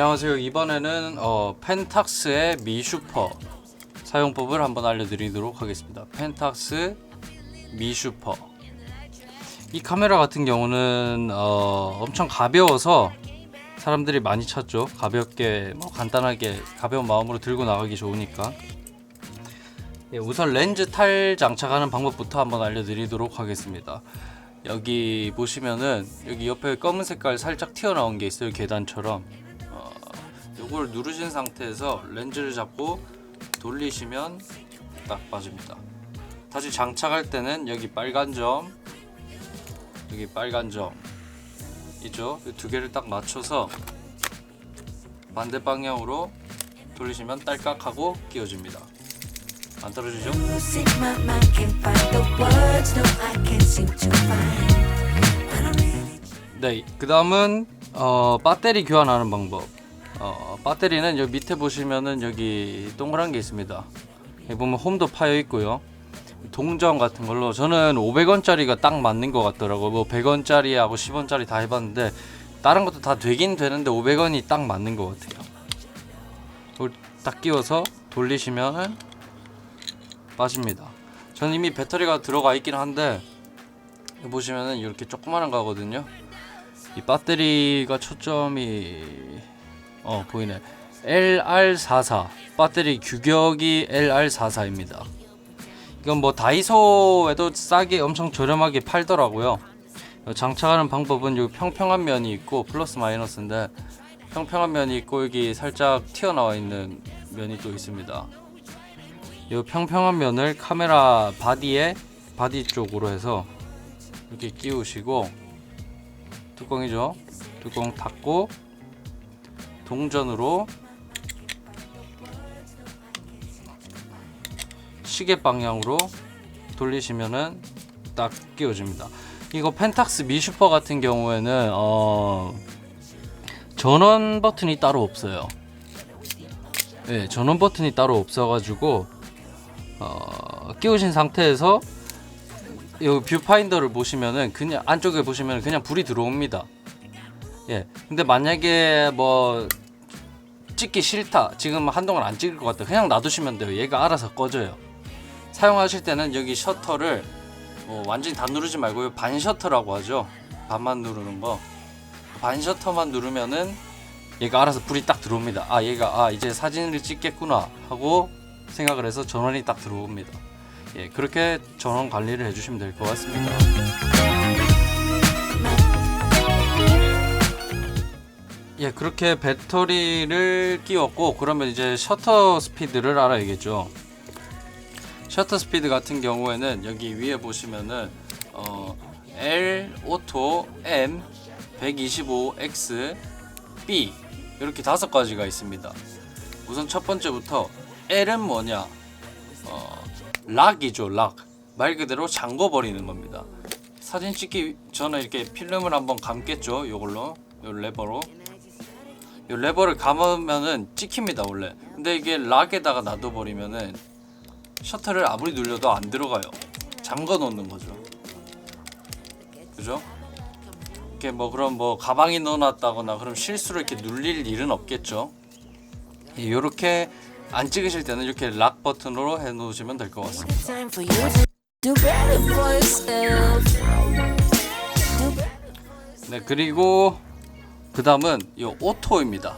안녕하세요. 이번에는 어, 펜탁스의 미슈퍼 사용법을 한번 알려드리도록 하겠습니다. 펜탁스 미슈퍼. 이 카메라 같은 경우는 어, 엄청 가벼워서 사람들이 많이 찾죠. 가볍게, 뭐 간단하게 가벼운 마음으로 들고 나가기 좋으니까. 예, 우선 렌즈 탈 장착하는 방법부터 한번 알려드리도록 하겠습니다. 여기 보시면은 여기 옆에 검은 색깔 살짝 튀어나온 게 있어요. 계단처럼. 어, 요걸 누르신 상태에서 렌즈를 잡고 돌리시면 딱 빠집니다. 다시 장착할 때는 여기 빨간 점, 여기 빨간 점 있죠? 이두 개를 딱 맞춰서 반대 방향으로 돌리시면 딸깍하고 끼워집니다. 안 떨어지죠? 네, 그 다음은 어, 배터리 교환하는 방법. 어, 배터리는 여기 밑에 보시면은 여기 동그란 게 있습니다. 여기 보면 홈도 파여 있고요. 동전 같은 걸로 저는 500원짜리가 딱 맞는 것 같더라고. 뭐 100원짜리하고 10원짜리 다 해봤는데 다른 것도 다 되긴 되는데 500원이 딱 맞는 것 같아요. 딱 끼워서 돌리시면은 빠집니다. 저는 이미 배터리가 들어가 있긴 한데 보시면은 이렇게 조그마한 거거든요. 이 배터리가 초점이 어 보이네 LR44 배터리 규격이 LR44입니다. 이건 뭐 다이소에도 싸게 엄청 저렴하게 팔더라고요. 어, 장착하는 방법은 여기 평평한 면이 있고 플러스 마이너스인데 평평한 면이 있고 여기 살짝 튀어나와 있는 면이 또 있습니다. 이 평평한 면을 카메라 바디에 바디 쪽으로 해서 이렇게 끼우시고 뚜껑이죠. 뚜껑 닫고 동전으로 시계 방향으로 돌리시면은 딱 끼워집니다. 이거 펜탁스 미슈퍼 같은 경우에는 어 전원 버튼이 따로 없어요. 네, 전원 버튼이 따로 없어가지고 어, 끼우신 상태에서 이 뷰파인더를 보시면은 그냥 안쪽에 보시면 그냥 불이 들어옵니다. 예. 근데 만약에 뭐 찍기 싫다. 지금 한동안 안 찍을 것 같다. 그냥 놔두시면 돼요. 얘가 알아서 꺼져요. 사용하실 때는 여기 셔터를 뭐 완전히 다 누르지 말고요. 반 셔터라고 하죠. 반만 누르는 거. 반 셔터만 누르면은 얘가 알아서 불이 딱 들어옵니다. 아, 얘가 아, 이제 사진을 찍겠구나 하고 생각을 해서 전원이 딱 들어옵니다. 예, 그렇게 전원 관리를 해주시면 될 것 같습니다. 예, 그렇게 배터리를 끼웠고 그러면 이제 셔터 스피드를 알아야겠죠. 셔터 스피드 같은 경우에는 여기 위에 보시면은 어, L 오토 M 125X B 이렇게 다섯 가지가 있습니다. 우선 첫 번째부터 L은 뭐냐? 어, 락이죠, 락. 말 그대로 잠궈 버리는 겁니다. 사진 찍기 전에 이렇게 필름을 한번 감겠죠, 요걸로, 요 레버로. 요 레버를 감으면은 찍힙니다, 원래. 근데 이게 락에다가 놔둬 버리면은 셔터를 아무리 눌려도 안 들어가요. 잠궈 놓는 거죠. 그죠? 이렇게 뭐 그럼 뭐 가방에 넣어놨다거나 그럼 실수로 이렇게 눌릴 일은 없겠죠. 이렇게 안 찍으실 때는 이렇게 락 버튼으로 해 놓으시면 될 것 같습니다. 네 그리고 그 다음은 이 오토입니다.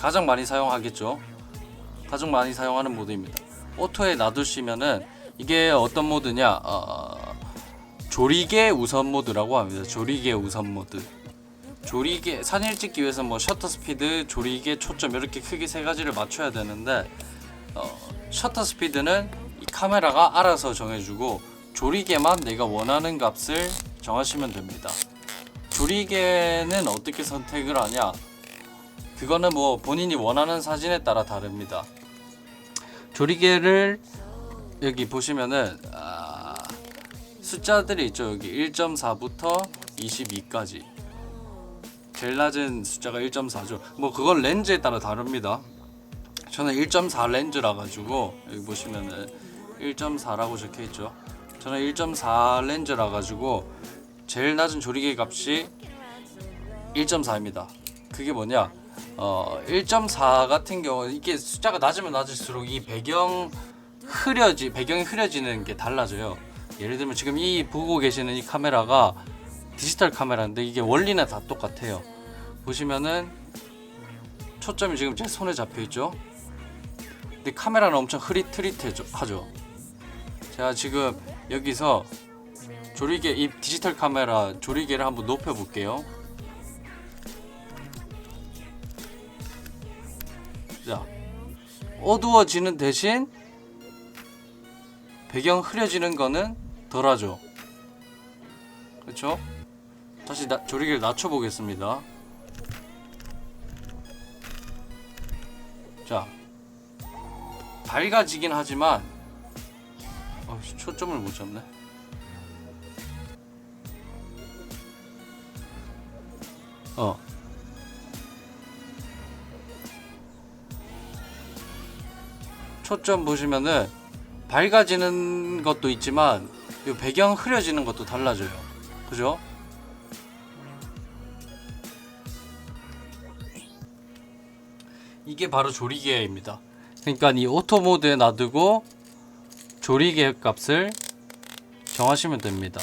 가장 많이 사용하겠죠. 가장 많이 사용하는 모드입니다. 오토에 놔두시면은 이게 어떤 모드냐? 어, 조리개 우선 모드라고 합니다. 조리개 우선 모드. 조리개 사진을 찍기 위해서 뭐 셔터 스피드, 조리개 초점 이렇게 크게 세 가지를 맞춰야 되는데 어, 셔터 스피드는 이 카메라가 알아서 정해주고 조리개만 내가 원하는 값을 정하시면 됩니다. 조리개는 어떻게 선택을 하냐? 그거는 뭐 본인이 원하는 사진에 따라 다릅니다. 조리개를 여기 보시면은 아, 숫자들이 있죠. 여기 1.4부터 22까지. 제일 낮은 숫자가 1.4죠. 뭐 그건 렌즈에 따라 다릅니다. 저는 1.4 렌즈라 가지고 여기 보시면은 1.4라고 적혀 있죠. 저는 1.4 렌즈라 가지고 제일 낮은 조리개 값이 1.4입니다. 그게 뭐냐? 어, 1.4 같은 경우 이게 숫자가 낮으면 낮을수록 이 배경 흐려지 배경이 흐려지는 게 달라져요. 예를 들면 지금 이 보고 계시는 이 카메라가 디지털 카메라인데 이게 원리는 다 똑같아요. 보시면은 초점이 지금 제 손에 잡혀 있죠. 근데 카메라는 엄청 흐릿흐릿하죠. 제가 지금 여기서 조리개 이 디지털 카메라 조리개를 한번 높여 볼게요. 자, 어두워지는 대신 배경 흐려지는 거는 덜하죠. 그렇죠? 다시 나, 조리개를 낮춰 보겠습니다. 자, 밝아지긴 하지만 어, 초점을 못 잡네. 어. 초점 보시면은 밝아지는 것도 있지만 이 배경 흐려지는 것도 달라져요. 그죠? 이게 바로 조리개입니다. 그러니까 이 오토 모드에 놔두고 조리개 값을 정하시면 됩니다.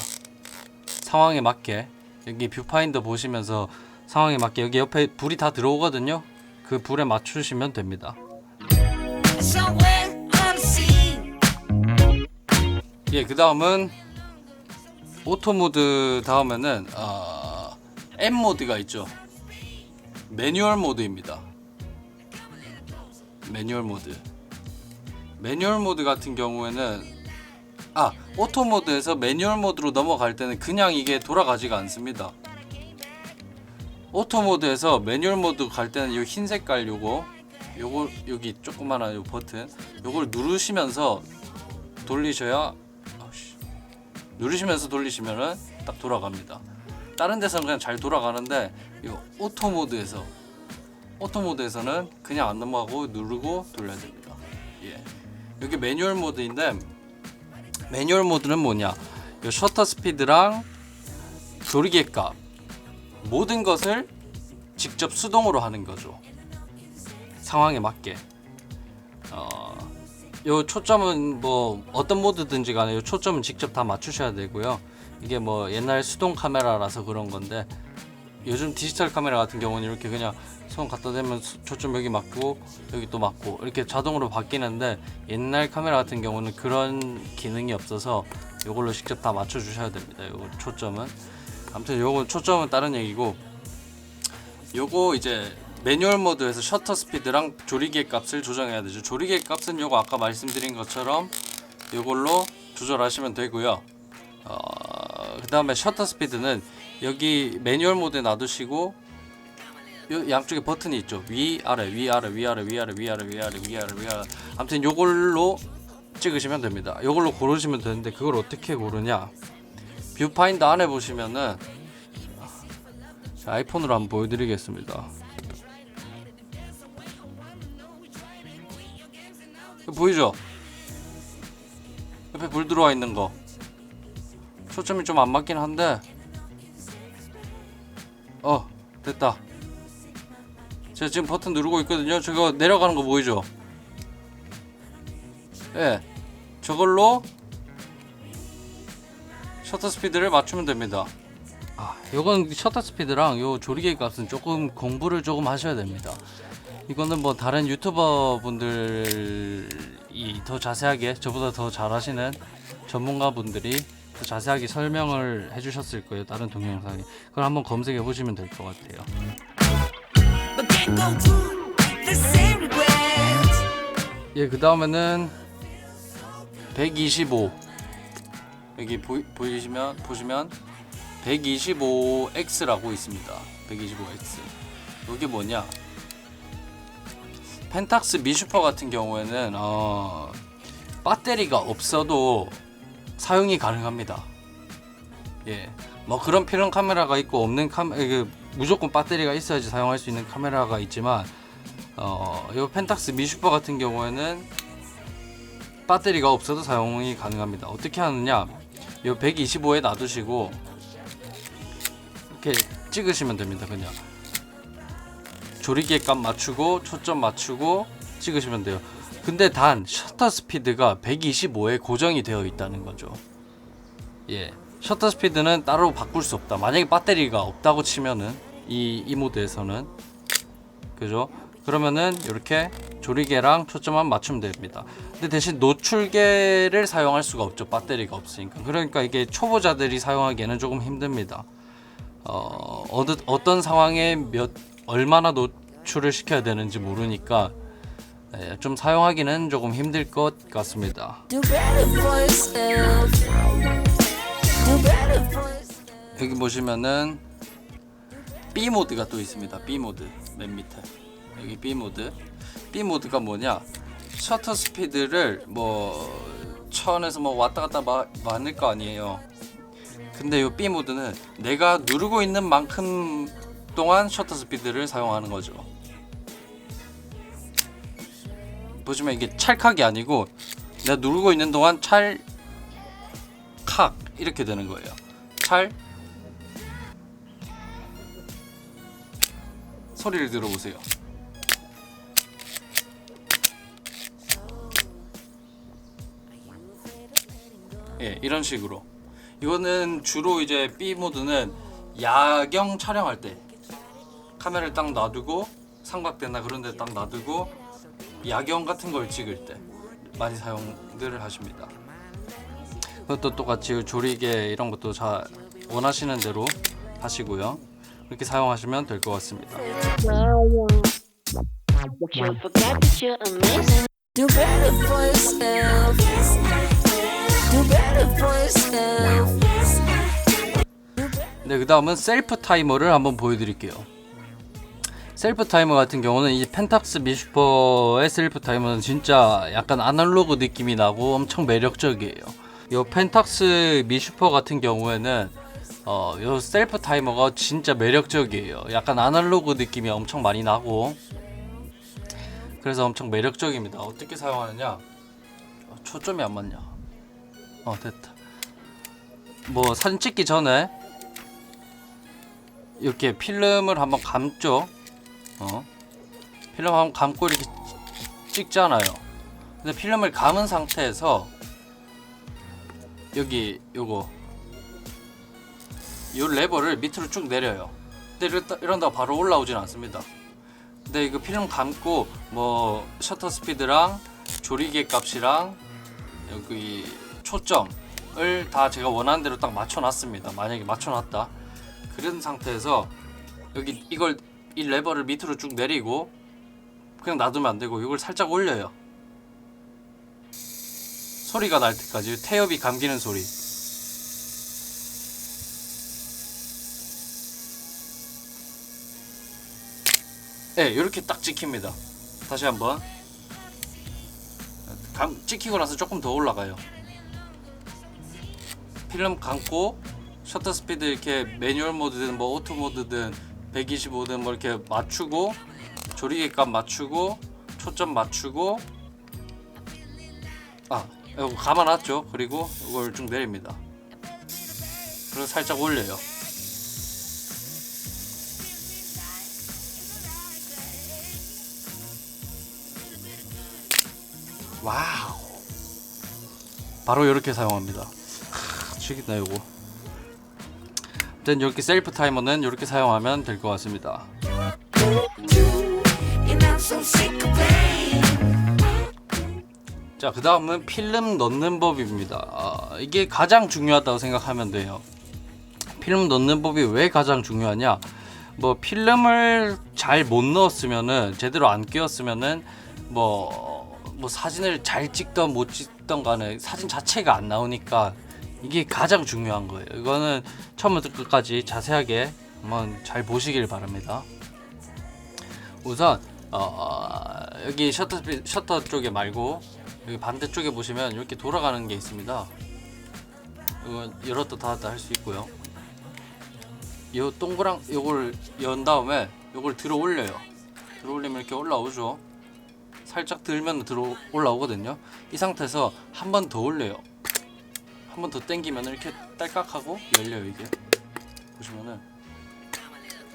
상황에 맞게 여기 뷰파인더 보시면서 상황에 맞게 여기 옆에 불이 다 들어오거든요. 그 불에 맞추시면 됩니다. 예, 그 다음은 오토 모드 다음에는 아, M 모드가 있죠. 매뉴얼 모드입니다. 매뉴얼 모드. 매뉴얼 모드 같은 경우에는 아 오토 모드에서 매뉴얼 모드로 넘어갈 때는 그냥 이게 돌아가지가 않습니다. 오토 모드에서 매뉴얼 모드 갈 때는 이 흰 색깔 요거 요거 여기 조그만한 요 버튼 요걸 누르시면서 돌리셔야 아우씨. 누르시면서 돌리시면은 딱 돌아갑니다. 다른 데서는 그냥 잘 돌아가는데 이 오토 모드에서 오토 모드에서는 그냥 안 넘어가고 누르고 돌려야 됩니다. 예. 여기 매뉴얼 모드인데 매뉴얼 모드는 뭐냐? 이 셔터 스피드랑 조리개 값 모든 것을 직접 수동으로 하는 거죠. 상황에 맞게. 어, 요 초점은 뭐 어떤 모드든지 간에 요 초점은 직접 다 맞추셔야 되고요. 이게 뭐 옛날 수동 카메라라서 그런 건데 요즘 디지털 카메라 같은 경우는 이렇게 그냥 손 갖다 대면 수- 초점 여기 맞고 여기 또 맞고 이렇게 자동으로 바뀌는데 옛날 카메라 같은 경우는 그런 기능이 없어서 요걸로 직접 다 맞춰 주셔야 됩니다. 요 초점은 아무튼 요거 초점은 다른 얘기고 요거 이제 매뉴얼 모드에서 셔터 스피드랑 조리개 값을 조정해야 되죠. 조리개 값은 요거 아까 말씀드린 것처럼 요걸로 조절하시면 되고요. 어, 그 다음에 셔터 스피드는 여기 매뉴얼 모드에 놔두시고 요 양쪽에 버튼이 있죠. 위 아래 위 아래 위 아래 위 아래 위 아래 위 아래 위 아래 위 아래 아무튼 요걸로 찍으시면 됩니다. 요걸로 고르시면 되는데 그걸 어떻게 고르냐? 뷰파인더 안에 보시면은 자, 아이폰으로 한번 보여드리겠습니다. 보이죠? 옆에 불 들어와 있는 거. 초점이 좀 안 맞긴 한데. 어, 됐다. 제가 지금 버튼 누르고 있거든요. 저거 내려가는 거 보이죠? 예. 네, 저걸로 셔터 스피드를 맞추면 됩니다. 아, 요건 셔터 스피드랑 요 조리개 값은 조금 공부를 조금 하셔야 됩니다. 이거는 뭐 다른 유튜버 분들이 더 자세하게 저보다 더 잘하시는 전문가 분들이 더 자세하게 설명을 해주셨을 거예요. 다른 동영상에 그걸 한번 검색해 보시면 될 것 같아요. 예, 그 다음에는 125 여기 보이, 보이시면 보시면 125X라고 있습니다. 125X 이게 뭐냐? 펜탁스 미슈퍼 같은 경우에는 어, 배터리가 없어도 사용이 가능합니다. 예, 뭐 그런 필름 카메라가 있고 없는 카메 그 무조건 배터리가 있어야지 사용할 수 있는 카메라가 있지만 어, 어, 이 펜탁스 미슈퍼 같은 경우에는 배터리가 없어도 사용이 가능합니다. 어떻게 하느냐? 이 125에 놔두시고 이렇게 찍으시면 됩니다. 그냥 조리개 값 맞추고 초점 맞추고 찍으시면 돼요. 근데 단 셔터 스피드가 125에 고정이 되어 있다는 거죠. 예. 셔터 스피드는 따로 바꿀 수 없다. 만약에 배터리가 없다고 치면은 이, 이 모드에서는 그죠? 그러면은 이렇게 조리개랑 초점만 맞추면 됩니다. 근데 대신 노출계를 사용할 수가 없죠. 배터리가 없으니까. 그러니까 이게 초보자들이 사용하기에는 조금 힘듭니다. 어, 어떤 상황에 몇 얼마나 노출을 시켜야 되는지 모르니까 예, 좀 사용하기는 조금 힘들 것 같습니다. 여기 보시면은 B 모드가 또 있습니다. B 모드 맨 밑에 여기 B 모드. B 모드가 뭐냐? 셔터 스피드를 뭐 천에서 뭐 왔다 갔다 마, 많을 거 아니에요. 근데 이 B 모드는 내가 누르고 있는 만큼 동안 셔터 스피드를 사용하는 거죠. 보시면 이게 찰칵이 아니고 내가 누르고 있는 동안 찰칵 이렇게 되는 거예요. 찰 소리를 들어보세요. 예, 이런 식으로. 이거는 주로 이제 B 모드는 야경 촬영할 때 카메라를 딱 놔두고 삼각대나 그런 데 딱 놔두고 야경 같은 걸 찍을 때 많이 사용들을 하십니다. 그것도 똑같이 조리개 이런 것도 잘 원하시는 대로 하시고요. 이렇게 사용하시면 될 것 같습니다. 네, 그 다음은 셀프 타이머를 한번 보여드릴게요. 셀프 타이머 같은 경우는 이 펜탁스 미슈퍼의 셀프 타이머는 진짜 약간 아날로그 느낌이 나고 엄청 매력적이에요. 이 펜탁스 미슈퍼 같은 경우에는 어, 이 셀프 타이머가 진짜 매력적이에요. 약간 아날로그 느낌이 엄청 많이 나고 그래서 엄청 매력적입니다. 어떻게 사용하느냐? 어, 초점이 안 맞냐? 어 됐다. 뭐 사진 찍기 전에 이렇게 필름을 한번 감죠. 어. 필름 한번 감고 이렇게 찍잖아요. 근데 필름을 감은 상태에서 여기 요거 요 레버를 밑으로 쭉 내려요. 근데 이러다, 이런다고 바로 올라오진 않습니다. 근데 이거 필름 감고 뭐 셔터 스피드랑 조리개 값이랑 여기 초점을 다 제가 원하는 대로 딱 맞춰놨습니다. 만약에 맞춰놨다. 그런 상태에서 여기 이걸 이 레버를 밑으로 쭉 내리고 그냥 놔두면 안 되고 이걸 살짝 올려요. 소리가 날 때까지 태엽이 감기는 소리. 네, 이렇게 딱 찍힙니다. 다시 한번. 감, 찍히고 나서 조금 더 올라가요. 필름 감고 셔터 스피드 이렇게 매뉴얼 모드든 뭐 오토 모드든 125든 뭐 이렇게 맞추고 조리개 값 맞추고 초점 맞추고 아 이거 감아놨죠. 그리고 이걸 쭉 내립니다. 그리고 살짝 올려요. 와우. 바로 이렇게 사용합니다 하, 죽이다 이거 일단 이렇게 셀프 타이머는 이렇게 사용하면 될 것 같습니다. 자, 그 다음은 필름 넣는 법입니다. 아, 이게 가장 중요하다고 생각하면 돼요. 필름 넣는 법이 왜 가장 중요하냐? 뭐 필름을 잘 못 넣었으면은 제대로 안 끼웠으면은 뭐, 뭐 사진을 잘 찍던 못 찍던 간에 사진 자체가 안 나오니까 이게 가장 중요한 거예요. 이거는 처음부터 끝까지 자세하게 한번 잘 보시길 바랍니다. 우선 어, 여기 셔터 셔터 쪽에 말고 여기 반대쪽에 보시면 이렇게 돌아가는 게 있습니다. 이거 열었다 닫았다 할 수 있고요. 요 동그랑 요걸 연 다음에 요걸 들어 올려요. 들어 올리면 이렇게 올라오죠. 살짝 들면 들어 올라오거든요. 이 상태에서 한 번 더 올려요. 한 번 더 당기면 이렇게 딸깍하고 열려요 이게 보시면은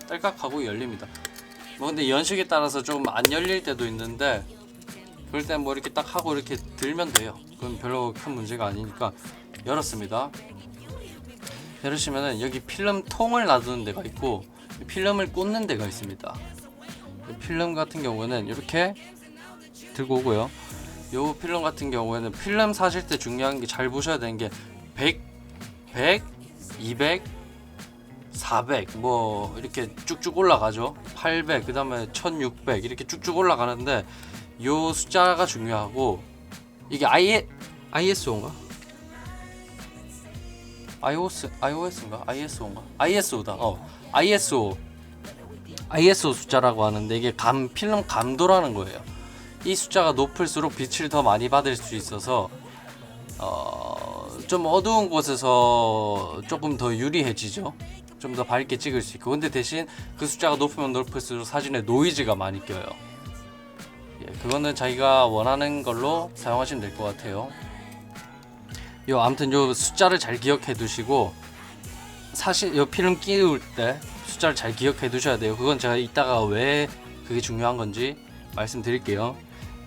딸깍하고 열립니다. 뭐 근데 연식에 따라서 좀안 열릴 때도 있는데 그럴 땐 뭐 이렇게 딱 하고 이렇게 들면 돼요. 그건 별로 큰 문제가 아니니까 열었습니다. 열으시면은 여기 필름 통을 놔두는 데가 있고 필름을 꽂는 데가 있습니다. 필름 같은 경우에는 이렇게 들고 오고요. 요 필름 같은 경우에는 필름 사실 때 중요한 게 잘 보셔야 되는 게 100, 100, 200, 400, 뭐 이렇게 쭉쭉 올라가죠. 800, 그 다음에 1600 이렇게 쭉쭉 올라가는데 요 숫자가 중요하고 이게 I, ISO인가? iOS, iOS인가? ISO인가? ISO다. 어, ISO. ISO 숫자라고 하는데 이게 감 필름 감도라는 거예요. 이 숫자가 높을수록 빛을 더 많이 받을 수 있어서 어, 좀 어두운 곳에서 조금 더 유리해지죠. 좀 더 밝게 찍을 수 있고 근데 대신 그 숫자가 높으면 높을수록 사진에 노이즈가 많이 껴요. 예, 그거는 자기가 원하는 걸로 사용하시면 될 것 같아요. 요 아무튼 요 숫자를 잘 기억해 두시고 사실 요 필름 끼울 때 숫자를 잘 기억해 두셔야 돼요. 그건 제가 이따가 왜 그게 중요한 건지 말씀드릴게요.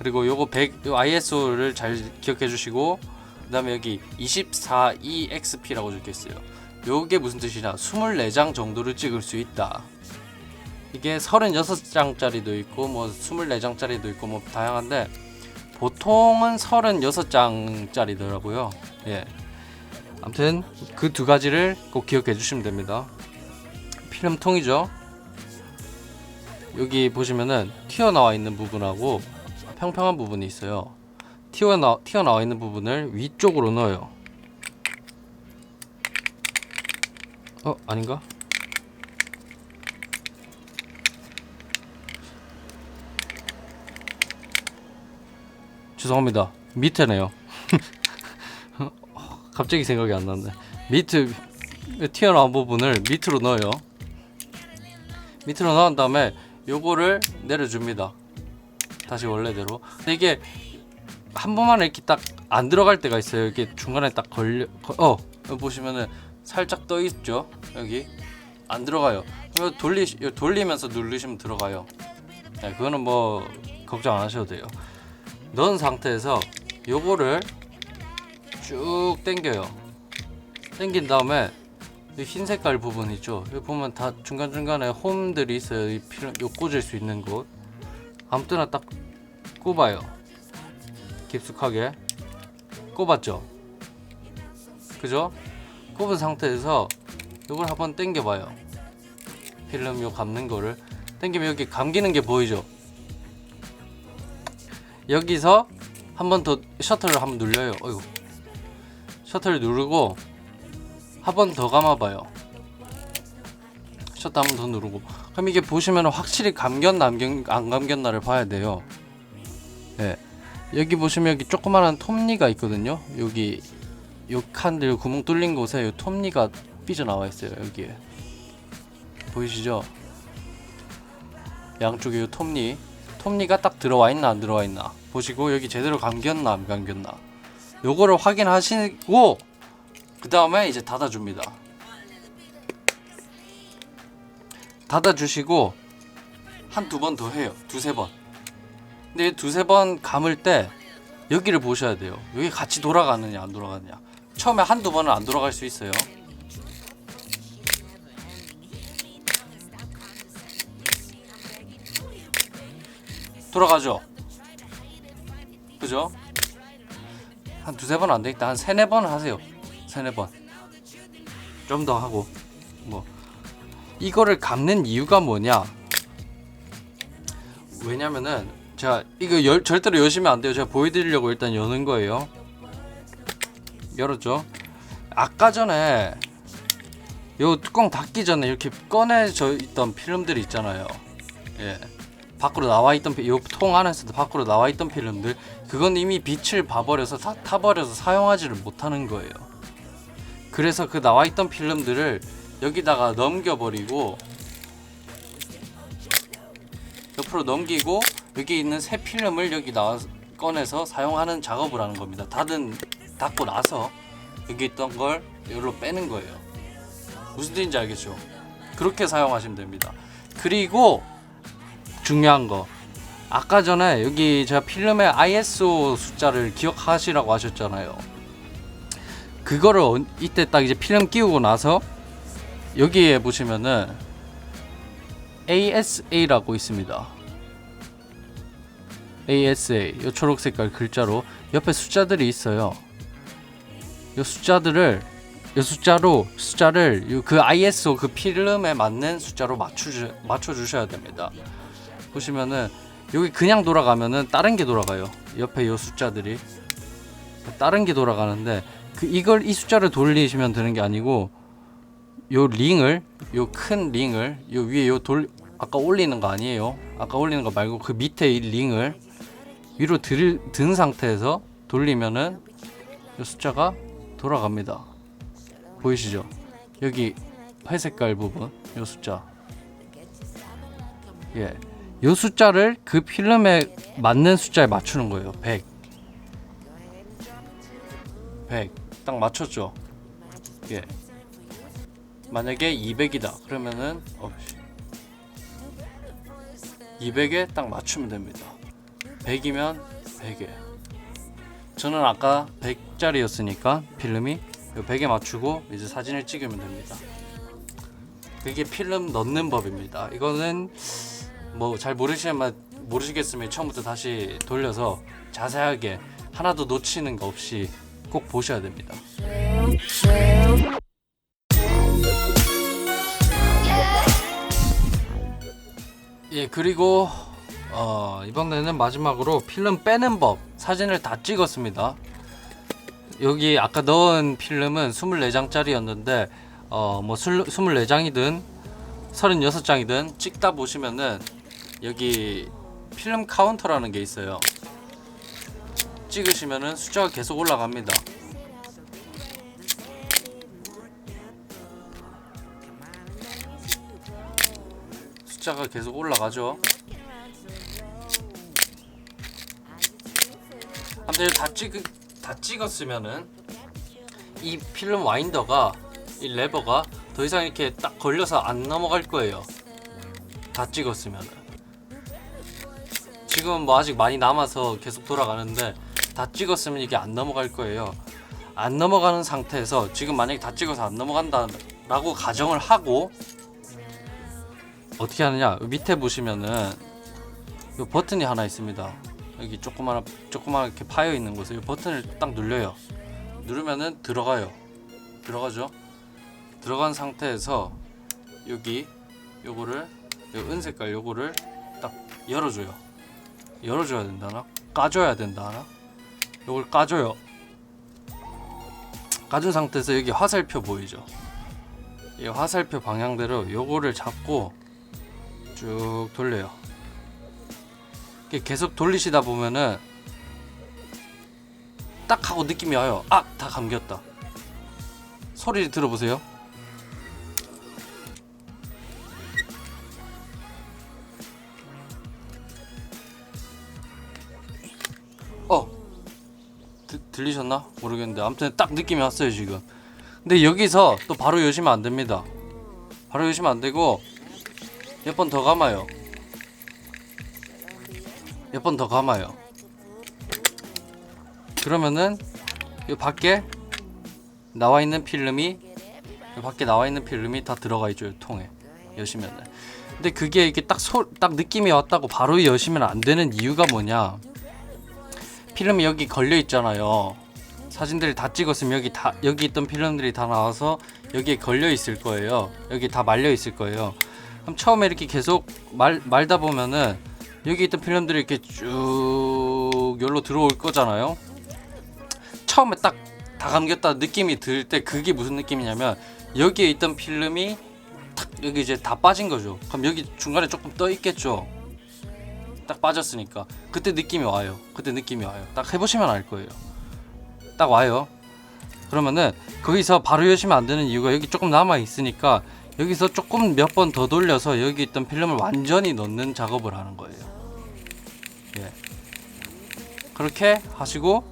그리고 요거 100, 요 ISO를 잘 기억해 주시고 그 다음에 여기 24EXP라고 적혀 있어요. 요게 무슨 뜻이냐? 24장 정도를 찍을 수 있다. 이게 36장짜리도 있고 뭐 24장짜리도 있고 뭐 다양한데 보통은 36장짜리더라고요. 예. 아무튼 그 두 가지를 꼭 기억해 주시면 됩니다. 필름통이죠. 여기 보시면은 튀어나와 있는 부분하고 평평한 부분이 있어요. 튀어나 튀어나와 있는 부분을 위쪽으로 넣어요. 어 아닌가? 죄송합니다. 밑에네요. 갑자기 생각이 안 나는데 밑에 튀어나온 부분을 밑으로 넣어요. 밑으로 넣은 다음에 요거를 내려줍니다. 다시 원래대로. 이게 한 번만 이렇게 딱 안 들어갈 때가 있어요. 이게 중간에 딱 걸려 거- 어 여기 보시면은 살짝 떠 있죠. 여기 안 들어가요. 이거 돌리 이거 돌리면서 누르시면 들어가요. 네, 그거는 뭐 걱정 안 하셔도 돼요. 넣은 상태에서 요거를 쭉 당겨요. 당긴 다음에 이 흰 색깔 부분 있죠. 여기 보면 다 중간 중간에 홈들이 있어요. 이 필름 요 꽂을 수 있는 곳. 아무 때나 딱 꼽아요. 깊숙하게 꼽았죠. 그죠? 꼽은 상태에서 이걸 한번 당겨봐요. 필름 요 감는 거를 당기면 여기 감기는 게 보이죠. 여기서 한 번 더 셔터를 한번 눌려요. 어이구. 셔터를 누르고 한 번 더 감아봐요. 셔터 한 번 더 누르고. 그럼 이게 보시면 확실히 감겼나 안, 감겼나를 봐야 돼요. 예. 여기 보시면 여기 조그마한 톱니가 있거든요. 여기 요 칸들 요 구멍 뚫린 곳에 요 톱니가 삐져나와 있어요. 여기에 보이시죠? 양쪽에 요 톱니 톱니가 딱 들어와 있나 안 들어와 있나 보시고 여기 제대로 감겼나 안 감겼나 요거를 확인하시고 그 다음에 이제 닫아줍니다. 닫아주시고 한 두 번 더 해요. 두세 번. 근데 두세 번 감을 때 여기를 보셔야 돼요. 여기 같이 돌아가느냐 안 돌아가느냐. 처음에 한두 번은 안 돌아갈 수 있어요. 돌아가죠. 그죠? 한 두세 번 안 되겠다. 한 세네 번 하세요. 세네 번. 좀 더 하고. 뭐. 이거를 감는 이유가 뭐냐? 왜냐면은 제가 이거 열, 절대로 여시면 안 돼요. 제가 보여드리려고 일단 여는 거예요. 열었죠. 아까 전에 요 뚜껑 닫기 전에 이렇게 꺼내져 있던 필름들이 있잖아요. 예. 밖으로 나와 있던 요 통 안에서도 밖으로 나와 있던 필름들 그건 이미 빛을 봐버려서 다 타버려서 사용하지를 못하는 거예요. 그래서 그 나와 있던 필름들을 여기다가 넘겨버리고 옆으로 넘기고 여기 있는 새 필름을 여기 나 꺼내서 사용하는 작업을 하는 겁니다. 닫은 닫고 나서 여기 있던 걸 여기로 빼는 거예요. 무슨 뜻인지 알겠죠? 그렇게 사용하시면 됩니다. 그리고 중요한 거 아까 전에 여기 제가 필름의 ISO 숫자를 기억하시라고 하셨잖아요. 그거를 언- 이때 딱 이제 필름 끼우고 나서 여기에 보시면은 ASA라고 있습니다. ASA 이 초록 색깔 글자로 옆에 숫자들이 있어요. 이 숫자들을 이 숫자로 숫자를 요- 그 ISO 그 필름에 맞는 숫자로 맞춰 맞춰 주셔야 됩니다. 보시면은 여기 그냥 돌아가면은 다른 게 돌아가요. 옆에 요 숫자들이 다른 게 돌아가는데 그 이걸 이 숫자를 돌리시면 되는 게 아니고 요 링을 요 큰 링을 요 위에 요 돌 아까 올리는 거 아니에요. 아까 올리는 거 말고 그 밑에 이 링을 위로 들, 든 상태에서 돌리면은 요 숫자가 돌아갑니다. 보이시죠? 여기 회색깔 부분 요 숫자 예. 요 숫자를 그 필름에 맞는 숫자에 맞추는 거예요. 100. 100. 딱 맞췄죠? 예. 만약에 200이다. 그러면은 어 200에 딱 맞추면 됩니다. 100이면 100에. 저는 아까 100짜리였으니까 필름이 요 100에 맞추고 이제 사진을 찍으면 됩니다. 그게 필름 넣는 법입니다. 이거는 뭐 잘 모르시면 모르시겠으면 처음부터 다시 돌려서 자세하게 하나도 놓치는 거 없이 꼭 보셔야 됩니다. 예 그리고 어, 이번에는 마지막으로 필름 빼는 법 사진을 다 찍었습니다. 여기 아까 넣은 필름은 24장짜리였는데 어, 뭐 24장이든 36장이든 찍다 보시면은 여기 필름 카운터라는 게 있어요. 찍으시면은 숫자가 계속 올라갑니다. 숫자가 계속 올라가죠. 아무튼 다 찍, 다 찍었으면은 이 필름 와인더가 이 레버가 더 이상 이렇게 딱 걸려서 안 넘어갈 거예요. 다 찍었으면은 지금 뭐 아직 많이 남아서 계속 돌아가는데 다 찍었으면 이게 안 넘어갈 거예요. 안 넘어가는 상태에서 지금 만약에 다 찍어서 안 넘어간다라고 가정을 하고 어떻게 하느냐 밑에 보시면은 요 버튼이 하나 있습니다. 여기 조그마한 조그맣게 파여 있는 곳에 이 버튼을 딱 눌려요. 누르면은 들어가요. 들어가죠. 들어간 상태에서 여기 요거를 요 은색깔 요거를 딱 열어줘요. 열어줘야 된다나? 까줘야 된다나? 요걸 까줘요. 까준 상태에서 여기 화살표 보이죠? 이 화살표 방향대로 요거를 잡고 쭉 돌려요. 계속 돌리시다 보면은 딱 하고 느낌이 와요. 아, 다 감겼다. 소리 들어보세요. 어, 드, 들리셨나? 모르겠는데 아무튼 딱 느낌이 왔어요 지금. 근데 여기서 또 바로 여시면 안 됩니다. 바로 여시면 안 되고 몇 번 더 감아요. 몇 번 더 감아요. 그러면은 이 밖에 나와 있는 필름이 이 밖에 나와 있는 필름이 다 들어가 있죠 이 통에 여시면은. 근데 그게 이게 딱 소, 딱 느낌이 왔다고 바로 여시면 안 되는 이유가 뭐냐? 필름이 여기 걸려 있잖아요. 사진들을 다 찍었으면 여기 다 여기 있던 필름들이 다 나와서 여기에 걸려 있을 거예요. 여기 다 말려 있을 거예요. 그럼 처음에 이렇게 계속 말 말다 보면은 여기 있던 필름들이 이렇게 쭉 여기로 들어올 거잖아요. 처음에 딱 다 감겼다 느낌이 들 때 그게 무슨 느낌이냐면 여기에 있던 필름이 탁 여기 이제 다 빠진 거죠. 그럼 여기 중간에 조금 떠 있겠죠. 딱 빠졌으니까 그때 느낌이 와요. 그때 느낌이 와요. 딱 해보시면 알 거예요. 딱 와요. 그러면은 거기서 바로 여시면 안 되는 이유가 여기 조금 남아 있으니까 여기서 조금 몇 번 더 돌려서 여기 있던 필름을 완전히 넣는 작업을 하는 거예요. 예. 그렇게 하시고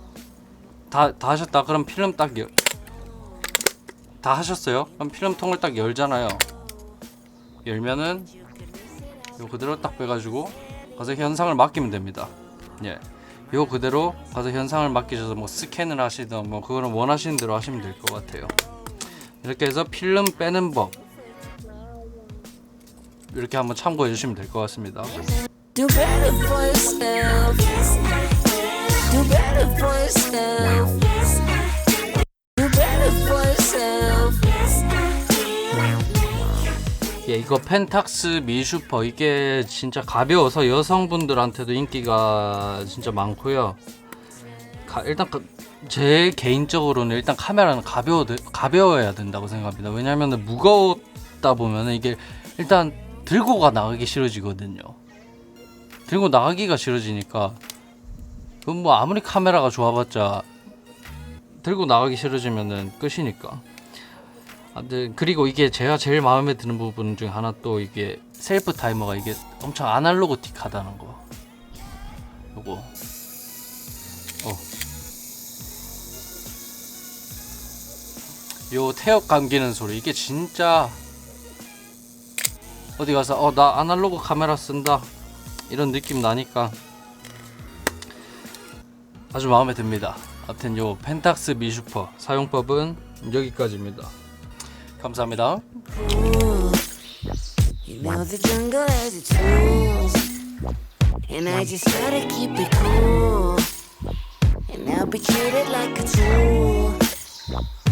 다, 다 하셨다. 그럼 필름 딱 열, 다 하셨어요? 그럼 필름통을 딱 열잖아요. 열면은 요 그대로 딱 빼가지고 가서 현상을 맡기면 됩니다. 예. 요 그대로 가서 현상을 맡기셔서 뭐 스캔을 하시든 뭐 그거는 원하시는 대로 하시면 될 것 같아요. 이렇게 해서 필름 빼는 법. 이렇게 한번 참고해 주시면 될 것 같습니다 Do better for yourself. Do better for yourself. Do better for yourself. 예, 이거 펜탁스 미슈퍼 이게 진짜 가벼워서 여성분들한테도 인기가 진짜 많고요. 가- 일단 그- 제 개인적으로는 일단 카메라는 가벼워 가벼워야 된다고 생각합니다. 왜냐하면 무거웠다 보면은 이게 일단 들고가 나가기 싫어지거든요. 들고 나가기가 싫어지니까 그건 뭐 아무리 카메라가 좋아봤자 들고 나가기 싫어지면은 끝이니까. 아무튼 그리고 이게 제가 제일 마음에 드는 부분 중 하나 또 이게 셀프 타이머가 이게 엄청 아날로그틱하다는 거. 요거. 어. 요 태엽 감기는 소리 이게 진짜 어디 가서 어 나 아날로그 카메라 쓴다 이런 느낌 나니까 아주 마음에 듭니다. 아무튼 요 펜탁스 미슈퍼 사용법은 여기까지입니다. 감사합니다. You know the jungle has its rules, and I just gotta keep it cool. And I'll be treated like a tool.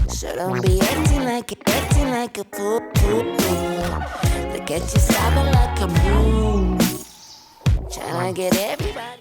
So don't be acting like acting like a fool. Look at you sobbing like a moon, Tryna get everybody.